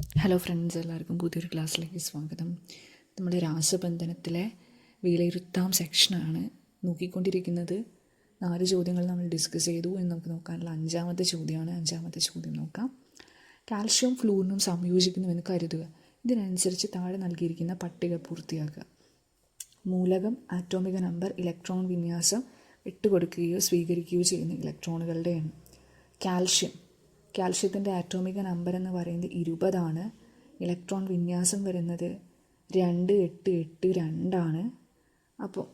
Hello friends എല്ലാവർക്കും പുതിയൊരു ക്ലാസ്സിലേക്ക് സ്വാഗതം. നമ്മൾ രാസബന്ധനത്തിലെ വിലയിരുത്താം സെക്ഷനാണ് നോക്കിക്കൊണ്ടിരിക്കുന്നത്. നാല് ചോദ്യങ്ങൾ നമ്മൾ ഡിസ്കസ് ചെയ്തു എന്ന് നമുക്ക് നോക്കാനുള്ള അഞ്ചാമത്തെ ചോദ്യമാണ്. അഞ്ചാമത്തെ ചോദ്യം നോക്കാം. കാൽഷ്യം ഫ്ലൂറിനും സംയോജിക്കുന്നുവെന്ന് കരുതുക. ഇതിനനുസരിച്ച് താഴെ നൽകിയിരിക്കുന്ന പട്ടിക പൂർത്തിയാക്കുക. മൂലകം ആറ്റോമിക നമ്പർ ഇലക്ട്രോൺ വിന്യാസം ഇട്ടുകൊടുക്കുകയോ സ്വീകരിക്കുകയോ ചെയ്യുന്ന ഇലക്ട്രോണുകളുടെ എണ്ണം. കാൽഷ്യം കാൽഷ്യത്തിന്റെ ആറ്റോമിക നമ്പർ എന്ന് പറയുന്നത് ഇരുപതാണ്. ഇലക്ട്രോൺ വിന്യാസം വരുന്നത് രണ്ട് എട്ട് എട്ട് രണ്ടാണ്. അപ്പോൾ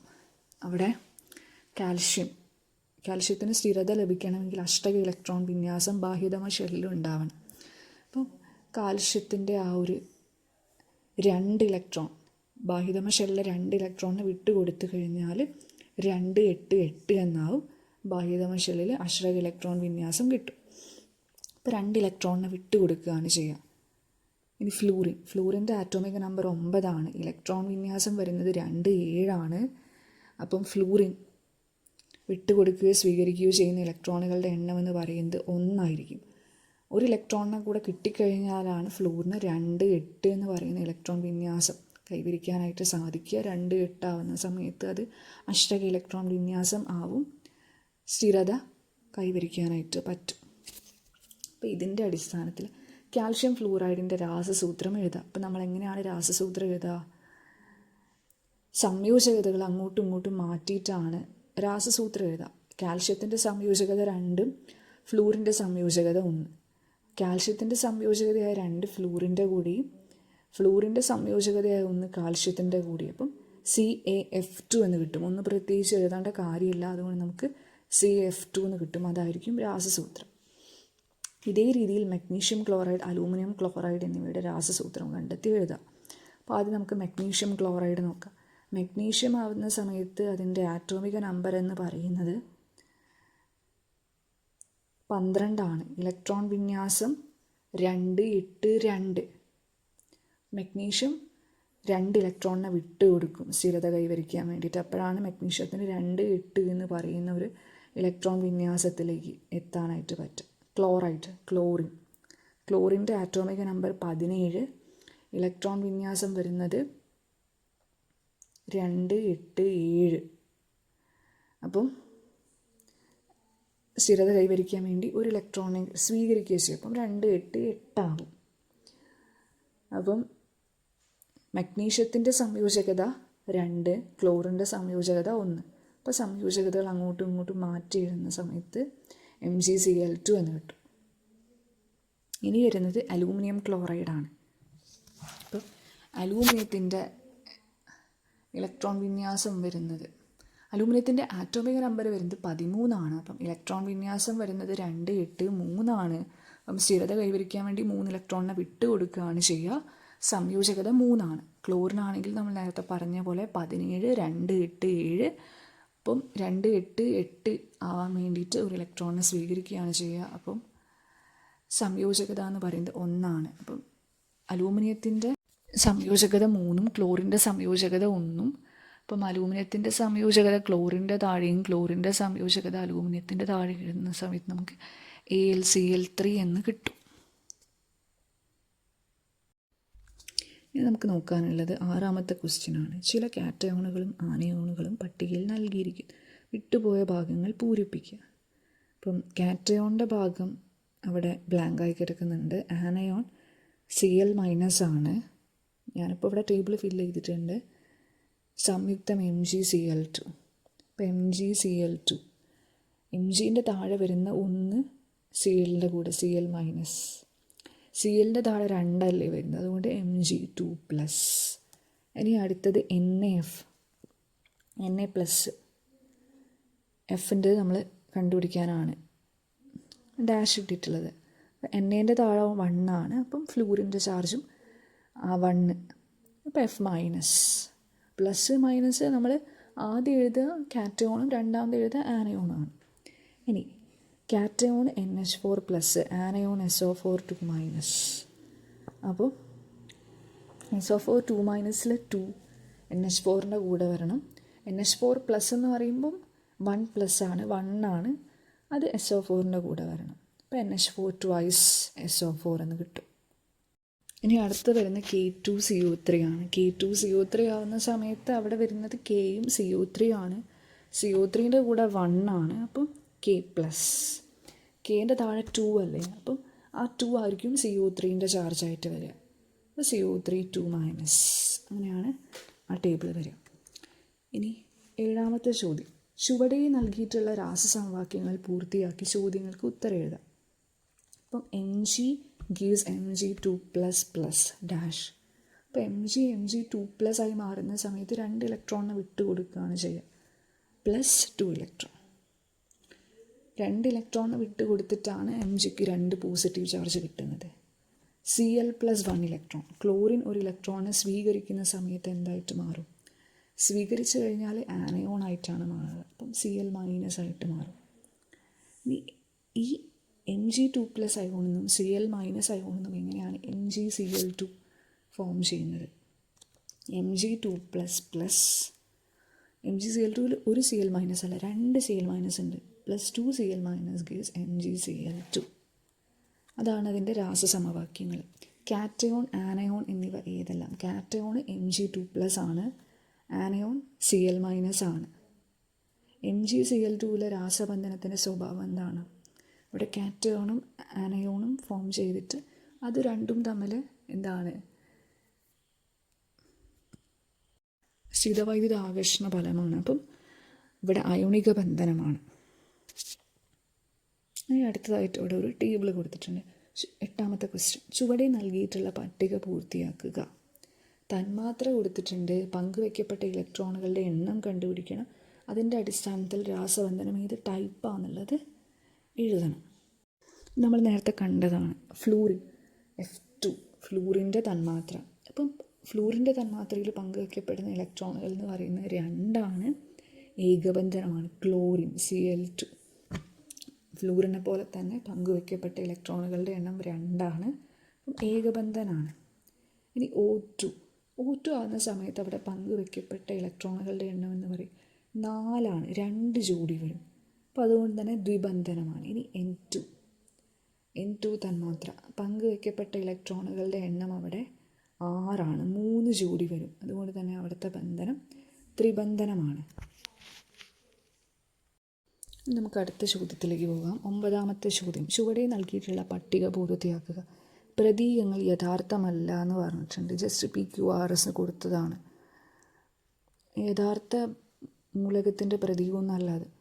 അവിടെ കാൽഷ്യം കാൽഷ്യത്തിന് സ്ഥിരത ലഭിക്കണമെങ്കിൽ അഷ്ടക ഇലക്ട്രോൺ വിന്യാസം ബാഹ്യതമ ഷെല്ലിൽ ഉണ്ടാവണം. അപ്പോൾ കാൽഷ്യത്തിന്റെ ആ ഒരു രണ്ട് ഇലക്ട്രോൺ ബാഹ്യതമ ഷെല്ലിലെ രണ്ട് ഇലക്ട്രോണിനെ വിട്ട് കൊടുത്തു കഴിഞ്ഞാൽ രണ്ട് എട്ട് എട്ട് എന്നാവും. ബാഹ്യതമ ഷെല്ലിൽ അഷ്ടക ഇലക്ട്രോൺ വിന്യാസം കിട്ടും. അപ്പോൾ രണ്ട് ഇലക്ട്രോണിനെ വിട്ടുകൊടുക്കുകയാണ് ചെയ്യുക. ഇനി ഫ്ലൂറിൻ ഫ്ലൂറിന്റെ ആറ്റോമിക് നമ്പർ ഒമ്പതാണ്. ഇലക്ട്രോൺ വിന്യാസം വരുന്നത് രണ്ട് ഏഴാണ്. അപ്പം ഫ്ലൂറിൻ വിട്ടുകൊടുക്കുകയോ സ്വീകരിക്കുകയോ ചെയ്യുന്ന ഇലക്ട്രോണുകളുടെ എണ്ണം എന്ന് പറയുന്നത് ഒന്നായിരിക്കും. ഒരു ഇലക്ട്രോണിനെ കൂടെ കിട്ടിക്കഴിഞ്ഞാലാണ് ഫ്ലൂറിന് രണ്ട് എട്ട് എന്ന് പറയുന്ന ഇലക്ട്രോൺ വിന്യാസം കൈവരിക്കാനായിട്ട് സാധിക്കുക. രണ്ട് എട്ടാവുന്ന സമയത്ത് അത് അഷ്ടക ഇലക്ട്രോൺ വിന്യാസം ആവും. സ്ഥിരത കൈവരിക്കാനായിട്ട് പറ്റും. അപ്പോൾ ഇതിന്റെ അടിസ്ഥാനത്തിൽ കാൽഷ്യം ഫ്ലൂറൈഡിന്റെ രാസസൂത്രം എഴുതുക അപ്പോൾ നമ്മൾ എങ്ങനെയാണ് രാസസൂത്രം എഴുതുക സംയോജകതകൾ അങ്ങോട്ടും ഇങ്ങോട്ടും മാറ്റിയിട്ടാണ് രാസസൂത്രം എഴുതുക കാൽഷ്യത്തിന്റെ സംയോജകത രണ്ടും ഫ്ലൂറിന്റെ സംയോജകത ഒന്ന്. കാൽഷ്യത്തിന്റെ സംയോജകതയായ രണ്ട് ഫ്ലൂറിന്റെ കൂടിയും ഫ്ലൂറിന്റെ സംയോജകതയായ ഒന്ന് കാൽഷ്യത്തിന്റെ കൂടി. അപ്പം സി എ എഫ് ടു എന്ന് കിട്ടും. ഒന്ന് പ്രത്യേകിച്ച് എഴുതേണ്ട കാര്യമില്ല. അതുകൊണ്ട് നമുക്ക് സി എഫ് ടു എന്ന് കിട്ടും. അതായിരിക്കും രാസസൂത്രം. ഇതേ രീതിയിൽ മഗ്നീഷ്യം ക്ലോറൈഡ് അലൂമിനിയം ക്ലോറൈഡ് എന്നിവയുടെ രാസസൂത്രം കണ്ടെത്തി എഴുതാം. അപ്പോൾ ആദ്യം നമുക്ക് മഗ്നീഷ്യം ക്ലോറൈഡ് നോക്കാം. മഗ്നീഷ്യം ആവുന്ന സമയത്ത് അതിന്റെ ആറ്റോമിക നമ്പർ എന്ന് പറയുന്നത് പന്ത്രണ്ടാണ്. ഇലക്ട്രോൺ വിന്യാസം രണ്ട് എട്ട് രണ്ട്. മഗ്നീഷ്യം രണ്ട് ഇലക്ട്രോണിനെ വിട്ട് കൊടുക്കും. സ്ഥിരത കൈവരിക്കാൻ വേണ്ടിയിട്ട്. അപ്പോഴാണ് മഗ്നീഷ്യത്തിന് രണ്ട് എട്ട് എന്ന് പറയുന്ന ഒരു ഇലക്ട്രോൺ വിന്യാസത്തിലേക്ക് എത്താനായിട്ട് പറ്റും ക്ലോറൈഡ് ക്ലോറിൻ. ക്ലോറിന്റെ ആറ്റോമിക നമ്പർ പതിനേഴ്. ഇലക്ട്രോൺ വിന്യാസം വരുന്നത് രണ്ട് എട്ട് ഏഴ്. അപ്പം സ്ഥിരത കൈവരിക്കാൻ വേണ്ടി ഒരു ഇലക്ട്രോണിനെ സ്വീകരിക്കുക ചെയ്യും. അപ്പം രണ്ട് എട്ട് എട്ടാകും അപ്പം മഗ്നീഷ്യത്തിന്റെ സംയോജകത രണ്ട് ക്ലോറിന്റെ സംയോജകത ഒന്ന്. അപ്പോൾ സംയോജകതകൾ അങ്ങോട്ടും ഇങ്ങോട്ടും മാറ്റി എഴുതുന്ന സമയത്ത് M G C L two എന്ന് കിട്ടും. ഇനി വരുന്നത് അലൂമിനിയം ക്ലോറൈഡാണ്. അപ്പോൾ അലൂമിനിയത്തിന്റെ ഇലക്ട്രോൺ വിന്യാസം വരുന്നത് അലൂമിനിയത്തിന്റെ ആറ്റോമിക നമ്പർ വരുന്നത് പതിമൂന്നാണ്. അപ്പം ഇലക്ട്രോൺ വിന്യാസം വരുന്നത് രണ്ട് എട്ട് മൂന്നാണ്. അപ്പം സ്ഥിരത കൈവരിക്കാൻ വേണ്ടി മൂന്ന് ഇലക്ട്രോണിനെ വിട്ട് കൊടുക്കുകയാണ് ചെയ്യുക. സംയോജകത മൂന്നാണ്. ക്ലോറിനാണെങ്കിൽ നമ്മൾ നേരത്തെ പറഞ്ഞ പോലെ പതിനേഴ് രണ്ട് എട്ട് ഏഴ് അപ്പം രണ്ട് എട്ട് എട്ട് ആവാൻ വേണ്ടിയിട്ട് ഒരു ഇലക്ട്രോണിനെ സ്വീകരിക്കുകയാണ് ചെയ്യുക. അപ്പം സംയോജകത എന്ന് പറയുന്നത് ഒന്നാണ്. അപ്പം അലൂമിനിയത്തിന്റെ സംയോജകത മൂന്നും ക്ലോറിന്റെ സംയോജകത ഒന്നും. അപ്പം അലൂമിനിയത്തിന്റെ സംയോജകത ക്ലോറിന്റെ താഴെയും ക്ലോറിന്റെ സംയോജകത അലൂമിനിയത്തിന്റെ താഴെ ഇടുന്ന സമയത്ത് നമുക്ക് A L C L three എന്ന് കിട്ടും. ഇനി നമുക്ക് നോക്കാനുള്ളത് ആറാമത്തെ ക്വസ്റ്റ്യനാണ് ചില കാറ്റയോണുകളും ആനയോണുകളും പട്ടികയിൽ നൽകിയിരിക്കും. വിട്ടുപോയ ഭാഗങ്ങൾ പൂരിപ്പിക്കുക. അപ്പം കാറ്റയോണിന്റെ ഭാഗം അവിടെ ബ്ലാങ്കായി കിടക്കുന്നുണ്ട്. ആനയോൺ സി എൽ മൈനസ് ആണ്. ഞാനിപ്പോൾ ഇവിടെ ടേബിൾ ഫിൽ ചെയ്തിട്ടുണ്ട്. സംയുക്തം M G C L two അപ്പോൾ M G C L two M ജീന്റെ താഴെ വരുന്ന ഒന്ന് സി എല്ലിന്റെ കൂടെ സി എൽ മൈനസ് സി എല്ലിന്റെ താഴെ രണ്ടല്ലേ വരുന്നത്? അതുകൊണ്ട് എം ജി ടു പ്ലസ് ഇനി അടുത്തത് N F N A plus എഫിന്റെ നമ്മൾ കണ്ടുപിടിക്കാനാണ്. ഡാഷ് ഇട്ടിട്ടുള്ളത്. എൻ എന്റെ താഴെ വണ്ണാണ് അപ്പം ഫ്ലൂറിന്റെ ചാർജും ആ വണ്ണ് അപ്പോൾ എഫ് മൈനസ് പ്ലസ് മൈനസ് നമ്മൾ ആദ്യം എഴുതുക കാറ്റയോണും രണ്ടാമത് എഴുതുക ആനയോണാണ് ഇനി cation N H four plus anion S O four two minus. അപ്പോൾ എസ് ഒ ഫോർ ടു മൈനസിൽ ടു എൻ എച്ച് ഫോറിന്റെ കൂടെ വരണം. എൻ എച്ച് ഫോർ പ്ലസ് എന്ന് പറയുമ്പം വൺ പ്ലസ് ആണ് വൺ ആണ്. അത് എസ് ഒ ഫോറിന്റെ കൂടെ വരണം. അപ്പോൾ എൻ എച്ച് ഫോർ ടു ഐസ് എസ് ഒ ഫോർ എന്ന് കിട്ടും. ഇനി അടുത്ത് വരുന്ന K two C O three ആണ്. K two C O three ആവുന്ന സമയത്ത് അവിടെ വരുന്നത് കെയും സി ഒ ത്രീ ആണ്. സി ഒ ത്രീന്റെ കൂടെ വൺ ആണ്. അപ്പം കെ പ്ലസ് കെന്റെ താഴെ ടു അല്ലേ? അപ്പം ആ ടു ആയിരിക്കും സി ഒ ത്രീന്റെ ചാർജായിട്ട് വരിക. അപ്പോൾ C O three two minus അങ്ങനെയാണ് ആ ടേബിൾ വരിക. ഇനി ഏഴാമത്തെ ചോദ്യം. ചുവടെ നൽകിയിട്ടുള്ള രാസസമവാക്യങ്ങൾ പൂർത്തിയാക്കി ചോദ്യങ്ങൾക്ക് ഉത്തരം എഴുതാം. അപ്പം M G gives M G two plus plus dash അപ്പോൾ M G M G two plus ആയി മാറുന്ന സമയത്ത് രണ്ട് ഇലക്ട്രോണിനെ വിട്ട് കൊടുക്കുകയാണ് ചെയ്യുക. പ്ലസ് ടു ഇലക്ട്രോൺ രണ്ട് ഇലക്ട്രോൺ വിട്ട് കൊടുത്തിട്ടാണ് എം ജിക്ക് രണ്ട് പോസിറ്റീവ് ചാർജ് കിട്ടുന്നത്. C L plus one electron chlorine ഒരു ഇലക്ട്രോണ് സ്വീകരിക്കുന്ന സമയത്ത് എന്തായിട്ട് മാറും? സ്വീകരിച്ചു കഴിഞ്ഞാൽ ആനയോൺ ആയിട്ടാണ് മാറുക. അപ്പം സി എൽ മൈനസ് ആയിട്ട് മാറും. ഈ എം ജി ടു പ്ലസ് അയോണെന്നും സി എൽ മൈനസ് അയോണെന്നും എങ്ങനെയാണ് M G C L two form ചെയ്യുന്നത്? M G two plus plus M G C L ടുവിൽ ഒരു സി എൽ മൈനസ് അല്ല രണ്ട് സി എൽ മൈനസ് ഉണ്ട്. Plus two C L minus gives M G C L two അതാണ് അതിന്റെ രാസസമവാക്യങ്ങൾ. Cation anion എന്നിവ ഏതെല്ലാം? Cation M G two plus ആണ്. ആനയോൺ സി എൽ മൈനസ് ആണ്. എം ജി സി എൽ ടുവിലെ രാസബന്ധനത്തിന്റെ സ്വഭാവം എന്താണ്? ഇവിടെ കാറ്റയോണും ആനയോണും ഫോം ചെയ്തിട്ട് അത് രണ്ടും തമ്മിൽ എന്താണ്? സ്ഥിതവൈദ്യുത ആകർഷണ ഫലമാണ്. അപ്പം ഇവിടെ അയോണിക ബന്ധനമാണ്. ഇനി അടുത്തതായിട്ട് ഇവിടെ ഒരു ടേബിൾ കൊടുത്തിട്ടുണ്ട്. എട്ടാമത്തെ ക്വസ്റ്റ്യൻ. ചുവടെ നൽകിയിട്ടുള്ള പട്ടിക പൂർത്തിയാക്കുക. തന്മാത്ര കൊടുത്തിട്ടുണ്ട് പങ്കുവെക്കപ്പെട്ട ഇലക്ട്രോണുകളുടെ എണ്ണം കണ്ടുപിടിക്കണം. അതിന്റെ അടിസ്ഥാനത്തിൽ രാസബന്ധനം ഏത് ടൈപ്പാണെന്നുള്ളത് എഴുതണം. നമ്മൾ നേരത്തെ കണ്ടതാണ്. ഫ്ലൂറിൻ. F to. ഫ്ലൂറിന്റെ തന്മാത്ര. അപ്പം ഫ്ലൂറിന്റെ തന്മാത്രയിൽ പങ്കുവയ്ക്കപ്പെടുന്ന ഇലക്ട്രോണുകൾ എന്ന് പറയുന്നത് രണ്ടാണ്. ഏകബന്ധനമാണ് ക്ലോറിൻ സി എൽ ടു. ഫ്ലൂറിനെ പോലെ തന്നെ പങ്കുവയ്ക്കപ്പെട്ട ഇലക്ട്രോണുകളുടെ എണ്ണം രണ്ടാണ്. അപ്പം ഏകബന്ധനാണ്. ഇനി ഒ ടു ഒ ടു ആകുന്ന സമയത്ത് അവിടെ പങ്കുവയ്ക്കപ്പെട്ട ഇലക്ട്രോണുകളുടെ എണ്ണം എന്ന് പറയും. നാലാണ് രണ്ട് ജോഡി വരും. അപ്പോൾ അതുകൊണ്ട് തന്നെ ദ്വിബന്ധനമാണ്. ഇനി എൻ ടു എൻ ടു തന്മാത്ര. പങ്കുവയ്ക്കപ്പെട്ട ഇലക്ട്രോണുകളുടെ എണ്ണം അവിടെ ആറാണ്. മൂന്ന് ജോഡി വരും. അതുകൊണ്ട് തന്നെ അവിടുത്തെ ബന്ധനം ത്രിബന്ധനമാണ്. നമുക്ക് അടുത്ത ചോദ്യത്തിലേക്ക് പോകാം. ഒമ്പതാമത്തെ ചോദ്യം. ചുവടെ നൽകിയിട്ടുള്ള പട്ടിക പൂർത്തിയാക്കുക പ്രതീകങ്ങൾ യഥാർത്ഥമല്ല എന്ന് പറഞ്ഞിട്ടുണ്ട്. Just P Q R S കൊടുത്തതാണ്. യഥാർത്ഥ മൂലകത്തിന്റെ പ്രതീകമൊന്നും അത്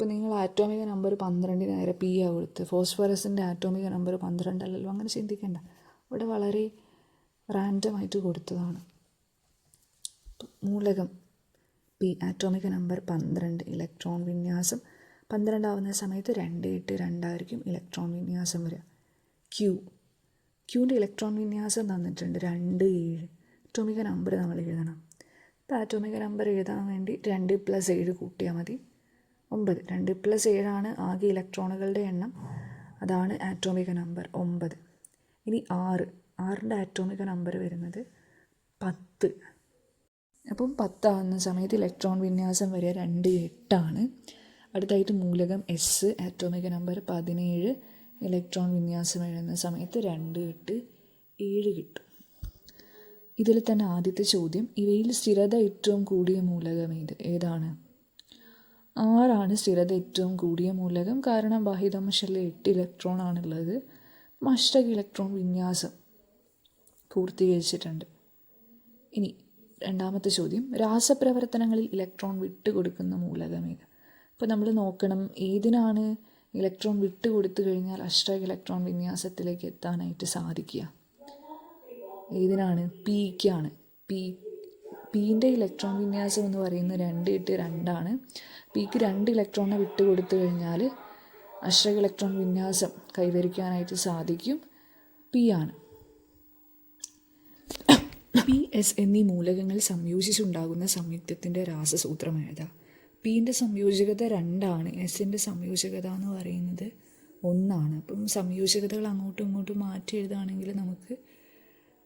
ഇപ്പം നിങ്ങൾ ആറ്റോമിക നമ്പർ പന്ത്രണ്ടിന് നേരെ പി ആ കൊടുത്ത്. ഫോസ്ഫറസിന്റെ ആറ്റോമിക നമ്പർ പന്ത്രണ്ടല്ലല്ലോ. അങ്ങനെ ചിന്തിക്കേണ്ട. ഇവിടെ വളരെ റാൻഡമായിട്ട് കൊടുത്തതാണ്. മൂലകം. പി ആറ്റോമിക നമ്പർ പന്ത്രണ്ട് ഇലക്ട്രോൺ വിന്യാസം. പന്ത്രണ്ടാവുന്ന സമയത്ത് രണ്ട് എട്ട് രണ്ടായിരിക്കും ഇലക്ട്രോൺ വിന്യാസം വരിക. ക്യൂ ക്യൂവിന്റെ ഇലക്ട്രോൺ വിന്യാസം തന്നിട്ടുണ്ട്. രണ്ട് ഏഴ്. ആറ്റോമിക നമ്പർ നമ്മൾ എഴുതണം. അപ്പോൾ ആറ്റോമിക നമ്പർ എഴുതാൻ വേണ്ടി രണ്ട് പ്ലസ് ഏഴ് കൂട്ടിയാൽ മതി. ഒമ്പത്. രണ്ട് പ്ലസ് ഏഴാണ് ആകെ ഇലക്ട്രോണുകളുടെ എണ്ണം. അതാണ് ആറ്റോമിക നമ്പർ ഒമ്പത്. ഇനി ആറ്. ആറിന്റെ ആറ്റോമിക നമ്പർ വരുന്നത് പത്ത്. അപ്പം പത്താകുന്ന സമയത്ത് ഇലക്ട്രോൺ വിന്യാസം വരെ രണ്ട് എട്ടാണ്. അടുത്തായിട്ട് മൂലകം എസ് ആറ്റോമിക നമ്പർ പതിനേഴ് ഇലക്ട്രോൺ വിന്യാസം എഴുതുന്ന സമയത്ത് രണ്ട് എട്ട് ഏഴ് കിട്ടും. ഇതിൽ തന്നെ ആദ്യത്തെ ചോദ്യം ഇവയിൽ സ്ഥിരത ഏറ്റവും കൂടിയ മൂലകം ഏത് ഏതാണ്? ആറാണ് സ്ഥിരത ഏറ്റവും കൂടിയ മൂലകം കാരണം ബാഹ്യതമശലിൽ എട്ട് ഇലക്ട്രോൺ ആണുള്ളത്. മഷ്ടക ഇലക്ട്രോൺ വിന്യാസം പൂർത്തീകരിച്ചിട്ടുണ്ട്. ഇനി രണ്ടാമത്തെ ചോദ്യം രാസപ്രവർത്തനങ്ങളിൽ ഇലക്ട്രോൺ വിട്ടുകൊടുക്കുന്ന മൂലകം ഏത്? അപ്പോൾ നമ്മൾ നോക്കണം ഏതിനാണ് ഇലക്ട്രോൺ വിട്ടുകൊടുത്തു കഴിഞ്ഞാൽ അഷ്ട ഇലക്ട്രോൺ വിന്യാസത്തിലേക്ക് എത്താനായിട്ട് സാധിക്കുക? ഏതിനാണ്? പിക്കാണ്. പി പീന്റെ ഇലക്ട്രോൺ വിന്യാസം എന്ന് പറയുന്നത് രണ്ട് എട്ട് രണ്ടാണ്. പിക്ക് രണ്ട് ഇലക്ട്രോണിനെ വിട്ടുകൊടുത്തു കഴിഞ്ഞാൽ അഷ്ട ഇലക്ട്രോൺ വിന്യാസം കൈവരിക്കാനായിട്ട് സാധിക്കും. പി ആണ്. പി എസ് എന്നീ മൂലകങ്ങൾ സംയോജിച്ചുണ്ടാകുന്ന സംയുക്തത്തിന്റെ രാസസൂത്രം ഏതാ പീന്റെ സംയോജകത രണ്ടാണ്. എസിന്റെ സംയോജകത എന്ന് പറയുന്നത് ഒന്നാണ്. അപ്പം സംയോജകതകൾ അങ്ങോട്ടും ഇങ്ങോട്ടും മാറ്റി എഴുതുകയാണെങ്കിൽ നമുക്ക്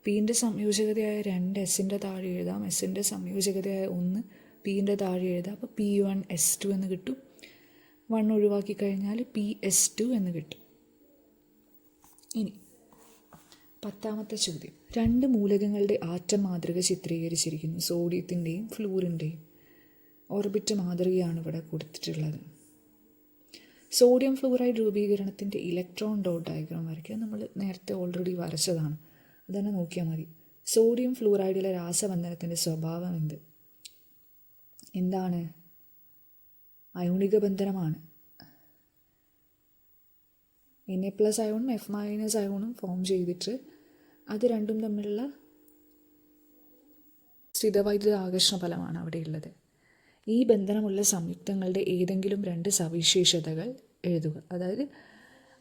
പിന്റെ സംയോജകതയായ രണ്ട് എസിന്റെ താഴെ എഴുതാം. എസിന്റെ സംയോജകതയായ ഒന്ന് പിന്റെ താഴെ എഴുതാം. അപ്പോൾ പി വൺ എസ് ടു എന്ന് കിട്ടും. വൺ ഒഴിവാക്കി കഴിഞ്ഞാൽ പി എസ് ടു എന്ന് കിട്ടും. ഇനി പത്താമത്തെ ചോദ്യം. രണ്ട് മൂലകങ്ങളുടെ ആറ്റം മാതൃക ചിത്രീകരിച്ചിരിക്കുന്നു. സോഡിയത്തിന്റെയും ഫ്ലൂറിന്റെയും ഓർബിറ്റ് മാതൃകയാണ് ഇവിടെ കൊടുത്തിട്ടുള്ളത്. സോഡിയം ഫ്ലൂറൈഡ് രൂപീകരണത്തിന്റെ ഇലക്ട്രോൺ ഡോട്ട് ഡയഗ്രാം വരയ്ക്കുക. നമ്മൾ നേരത്തെ ഓൾറെഡി വരച്ചതാണ്. അതന്നെ നോക്കിയാൽ മതി. സോഡിയം ഫ്ലൂറൈഡിലെ രാസബന്ധനത്തിന്റെ സ്വഭാവം എന്ത്? എന്താണ്? അയോണിക ബന്ധനമാണ് എൻ എ പ്ലസ് അയോണും എഫ് മൈനസ് അയോണും ഫോം ചെയ്തിട്ട് അത് രണ്ടും തമ്മിലുള്ള സ്ഥിതവൈദ്യുത ആകർഷണ ഫലമാണ് അവിടെയുള്ളത്. ഈ ബന്ധനമുള്ള സംയുക്തങ്ങളുടെ ഏതെങ്കിലും രണ്ട് സവിശേഷതകൾ എഴുതുക. അതായത്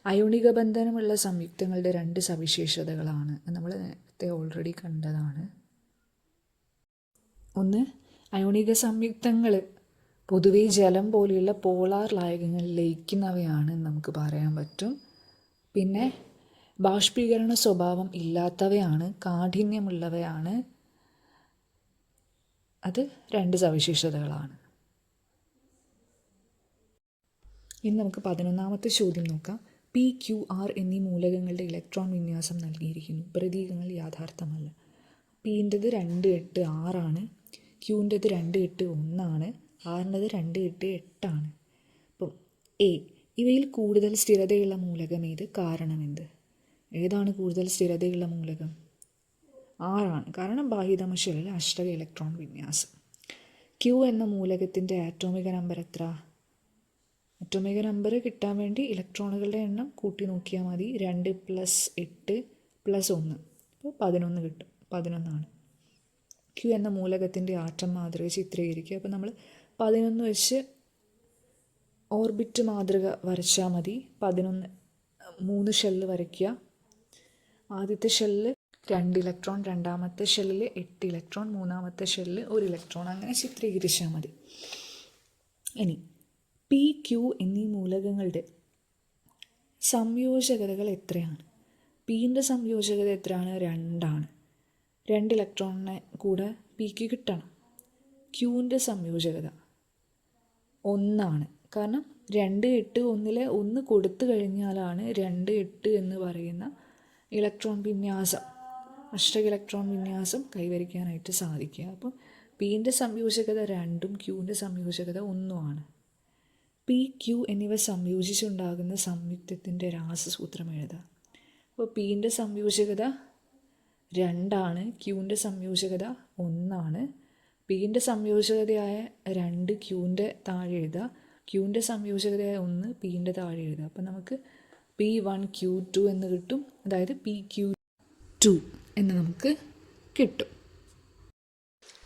അയോണിക ബന്ധനമുള്ള സംയുക്തങ്ങളുടെ രണ്ട് സവിശേഷതകളാണ്. നമ്മൾ നേരത്തെ ഓൾറെഡി കണ്ടതാണ്. ഒന്ന് അയോണിക സംയുക്തങ്ങൾ പൊതുവേ ജലം പോലെയുള്ള പോളാർ ലായകങ്ങളിൽ ലയിക്കുന്നവയാണ് നമുക്ക് പറയാൻ പറ്റും. പിന്നെ ബാഷ്പീകരണ സ്വഭാവം ഇല്ലാത്തവയാണ് കാഠിന്യമുള്ളവയാണ്. അത് രണ്ട് സവിശേഷതകളാണ്. ഇനി നമുക്ക് പതിനൊന്നാമത്തെ ചോദ്യം നോക്കാം. പി ക്യു ആർ എന്നീ മൂലകങ്ങളുടെ ഇലക്ട്രോൺ വിന്യാസം നൽകിയിരിക്കുന്നു. പ്രതീകങ്ങൾ യാഥാർത്ഥ്യമല്ല. പിന്റെത് രണ്ട് എട്ട് ആറാണ് ക്യൂന്റെത് രണ്ട് എട്ട് ഒന്നാണ്. ആറിന്റെത് രണ്ട് എട്ട് എട്ടാണ് അപ്പം എ ഇവയിൽ കൂടുതൽ സ്ഥിരതയുള്ള മൂലകം ഏത് കാരണമെന്ത് ഏതാണ് കൂടുതൽ സ്ഥിരതയുള്ള മൂലകം? ആറാണ്. കാരണം ബാഹ്യതമശലിൽ അഷ്ടക ഇലക്ട്രോൺ വിന്യാസം. ക്യൂ എന്ന മൂലകത്തിന്റെ ആറ്റോമിക നമ്പർ എത്ര? ആറ്റോമിക നമ്പർ കിട്ടാൻ വേണ്ടി ഇലക്ട്രോണുകളുടെ എണ്ണം കൂട്ടി നോക്കിയാൽ മതി. രണ്ട് പ്ലസ് എട്ട് പ്ലസ് ഒന്ന്. അപ്പോൾ പതിനൊന്ന് കിട്ടും. പതിനൊന്നാണ്. ക്യൂ എന്ന മൂലകത്തിന്റെ ആറ്റം മാതൃക ചിത്രീകരിക്കുക. അപ്പോൾ നമ്മൾ പതിനൊന്ന് വെച്ച് ഓർബിറ്റ് മാതൃക വരച്ചാൽ മതി. പതിനൊന്ന് മൂന്ന് ഷെല്ല് വരയ്ക്കുക. ആദ്യത്തെ ഷെല്ലിൽ രണ്ട് ഇലക്ട്രോൺ രണ്ടാമത്തെ ഷെല്ലിൽ എട്ട് ഇലക്ട്രോൺ മൂന്നാമത്തെ ഷെല്ലിൽ ഒരു ഇലക്ട്രോൺ. അങ്ങനെ ചിത്രീകരിച്ചാൽ മതി. ഇനി പി ക്യു എന്നീ മൂലകങ്ങളുടെ സംയോജകതകൾ എത്രയാണ്? പീന്റെ സംയോജകത എത്രയാണ്? രണ്ടാണ്. രണ്ട് ഇലക്ട്രോണിനെ കൂടെ പിക്ക് കിട്ടണം. ക്യൂവിന്റെ സംയോജകത ഒന്നാണ്. കാരണം രണ്ട് എട്ട് ഒന്നിലെ ഒന്ന് കൊടുത്തു കഴിഞ്ഞാലാണ് രണ്ട് എട്ട് എന്ന് പറയുന്ന ഇലക്ട്രോൺ വിന്യാസം അഷ്ടക ഇലക്ട്രോൺ വിന്യാസം കൈവരിക്കാനായിട്ട് സാധിക്കുക. അപ്പം പീന്റെ സംയോജകത രണ്ടും ക്യൂവിന്റെ സംയോജകത ഒന്നുമാണ്. പി ക്യു എന്നിവ സംയോജിച്ചുണ്ടാകുന്ന സംയുക്തത്തിന്റെ രാസസൂത്രം എഴുതുക. അപ്പോൾ പീന്റെ സംയോജകത രണ്ടാണ് ക്യൂവിന്റെ സംയോജകത ഒന്നാണ്. പീന്റെ സംയോജകതയായ രണ്ട് ക്യൂവിന്റെ താഴെ എഴുതുക. ക്യൂവിന്റെ സംയോജകതയായ ഒന്ന് പീന്റെ താഴെ എഴുതുക. അപ്പോൾ നമുക്ക് പി വൺ ക്യൂ ടു എന്ന് കിട്ടും. അതായത് പി ക്യൂ ടു എന്ന് നമുക്ക് കിട്ടും.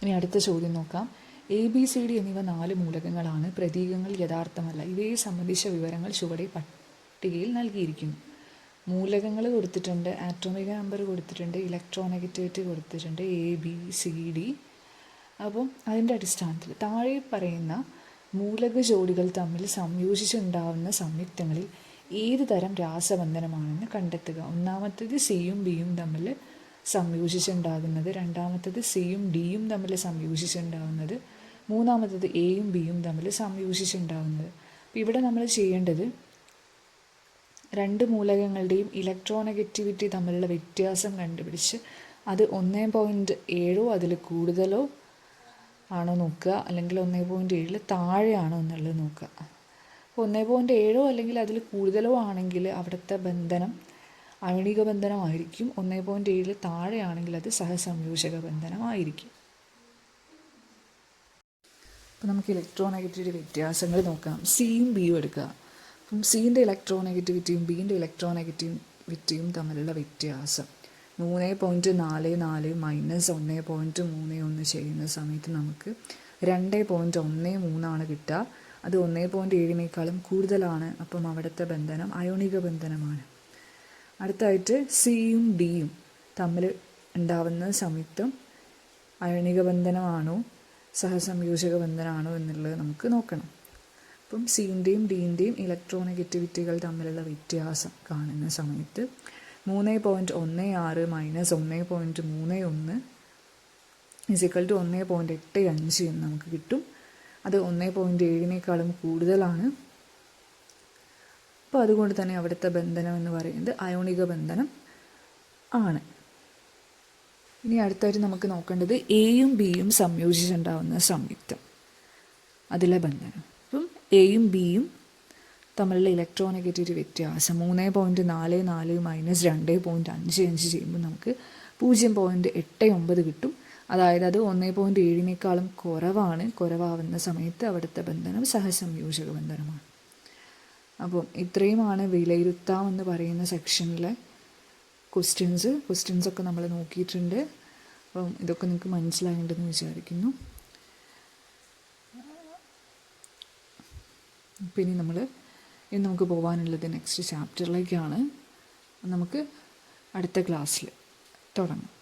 ഇനി അടുത്ത ചോദ്യം നോക്കാം. എ ബി സി ഡി എന്നിവ നാല് മൂലകങ്ങളാണ്. പ്രതീകങ്ങൾ യഥാർത്ഥമല്ല. ഇവയെ സംബന്ധിച്ച വിവരങ്ങൾ ചുവടെ പട്ടികയിൽ നൽകിയിരിക്കുന്നു. മൂലകങ്ങൾ കൊടുത്തിട്ടുണ്ട്. ആറ്റോമിക് നമ്പർ കൊടുത്തിട്ടുണ്ട്. ഇലക്ട്രോനെഗറ്റിവിറ്റി കൊടുത്തിട്ടുണ്ട്. എ ബി സി ഡി അപ്പം അതിന്റെ അടിസ്ഥാനത്തിൽ താഴെ പറയുന്ന മൂലക ജോഡികൾ തമ്മിൽ സംയോജിച്ചുണ്ടാവുന്ന സംയുക്തങ്ങളിൽ ഏത് തരം രാസബന്ധനമാണെന്ന് കണ്ടെത്തുക. ഒന്നാമത്തേത് സിയും ബിയും തമ്മിൽ സംയോജിച്ചുണ്ടാകുന്നത്. രണ്ടാമത്തേത് സിയും ഡിയും തമ്മിൽ സംയോജിച്ചുണ്ടാകുന്നത്. മൂന്നാമത്തേത് എയും ബിയും തമ്മിൽ സംയോജിച്ചുണ്ടാകുന്നത്. അപ്പോൾ ഇവിടെ നമ്മൾ ചെയ്യേണ്ടത് രണ്ട് മൂലകങ്ങളുടെയും ഇലക്ട്രോണെഗറ്റിവിറ്റി തമ്മിലുള്ള വ്യത്യാസം കണ്ടുപിടിച്ച് അത് ഒന്നേ പോയിന്റ് ഏഴോ അതിൽ കൂടുതലോ ആണോ നോക്കുക. അല്ലെങ്കിൽ ഒന്നേ പോയിന്റ് ഏഴിൽ താഴെയാണോ എന്നുള്ളത് നോക്കുക. ഒന്നേ പോയിന്റ് ഏഴോ അല്ലെങ്കിൽ അതിൽ കൂടുതലോ ആണെങ്കിൽ അവിടുത്തെ ബന്ധനം അയണിക ബന്ധനമായിരിക്കും. ഒന്നേ പോയിന്റ് ഏഴിൽ താഴെയാണെങ്കിൽ അത് സഹസംയോജക ബന്ധനമായിരിക്കും. അപ്പോൾ നമുക്ക് ഇലക്ട്രോനെഗറ്റിവിറ്റി വ്യത്യാസങ്ങൾ നോക്കാം. സിയും ബിയും എടുക്കുക അപ്പം സിന്റെ ഇലക്ട്രോനെഗറ്റിവിറ്റിയും ഇലക്ട്രോ ഇലക്ട്രോനെഗറ്റിവിറ്റിയും തമ്മിലുള്ള വ്യത്യാസം. മൂന്ന് പോയിന്റ് നാല് നാല് മൈനസ് ഒന്ന് പോയിന്റ് മൂന്ന് ഒന്ന് ചെയ്യുന്ന സമയത്ത് നമുക്ക് രണ്ട് പോയിന്റ് ഒന്ന് മൂന്നാണ് കിട്ടുക. അത് ഒന്നേ പോയിന്റ് ഏഴിനേക്കാളും കൂടുതലാണ് അപ്പം അവിടുത്തെ ബന്ധനം അയോണിക ബന്ധനമാണ്. അടുത്തായിട്ട് സിയും ഡിയും തമ്മിൽ ഉണ്ടാവുന്ന സംയുക്തം അയോണിക ബന്ധനമാണോ സഹസംയോജക ബന്ധനമാണോ എന്നുള്ളത് നമുക്ക് നോക്കണം. അപ്പം സിന്റെയും ഡീന്റെയും ഇലക്ട്രോനെഗറ്റിവിറ്റികൾ തമ്മിലുള്ള വ്യത്യാസം കാണുന്ന സമയത്ത് മൂന്ന് പോയിന്റ് ഒന്ന് ആറ് മൈനസ് ഒന്ന് പോയിന്റ് മൂന്ന് ഒന്ന് ഇസിക്കൽ ടു ഒന്ന് പോയിന്റ് എട്ട് അഞ്ച് എന്ന് നമുക്ക് കിട്ടും. അത് ഒന്ന് പോയിന്റ് ഏഴിനേക്കാളും കൂടുതലാണ്. അപ്പോൾ അതുകൊണ്ട് തന്നെ അവിടുത്തെ ബന്ധനം എന്ന് പറയുന്നത് അയോണിക ബന്ധനം ആണ്. ഇനി അടുത്തായിട്ട് നമുക്ക് നോക്കേണ്ടത് എയും ബിയും സംയോജിച്ചുണ്ടാവുന്ന സംയുക്തം അതിലെ ബന്ധനം. അപ്പം എയും ബിയും തമ്മിലുള്ള ഇലക്ട്രോനെഗറ്റിവിറ്റി വ്യത്യാസം മൂന്ന് പോയിന്റ് നാല് നാല് മൈനസ് രണ്ട് പോയിന്റ് അഞ്ച് അഞ്ച് ചെയ്യുമ്പോൾ നമുക്ക് പൂജ്യം പോയിന്റ് എട്ട് ഒമ്പത് കിട്ടും. അതായത് അത് ഒന്നേ പോയിന്റ് ഏഴിനേക്കാളും കുറവാണ്. കുറവാവുന്ന സമയത്ത് അവിടുത്തെ ബന്ധനം സഹസംയോജക ബന്ധനമാണ് അപ്പം ഇത്രയുമാണ് വിലയിരുത്താമെന്ന് പറയുന്ന സെക്ഷനിലെ ക്വസ്റ്റ്യൻസ് ഒക്കെ നമ്മൾ നോക്കിയിട്ടുണ്ട്. അപ്പം ഇതൊക്കെ നിങ്ങൾക്ക് മനസ്സിലായിട്ടുണ്ടെന്ന് വിചാരിക്കുന്നു. പിന്നെ നമ്മൾ ഇനി നമുക്ക് പോകാനുള്ളത് നെക്സ്റ്റ് ചാപ്റ്ററിലേക്കാണ് നമുക്ക് അടുത്ത ക്ലാസ്സിൽ തുടങ്ങാം.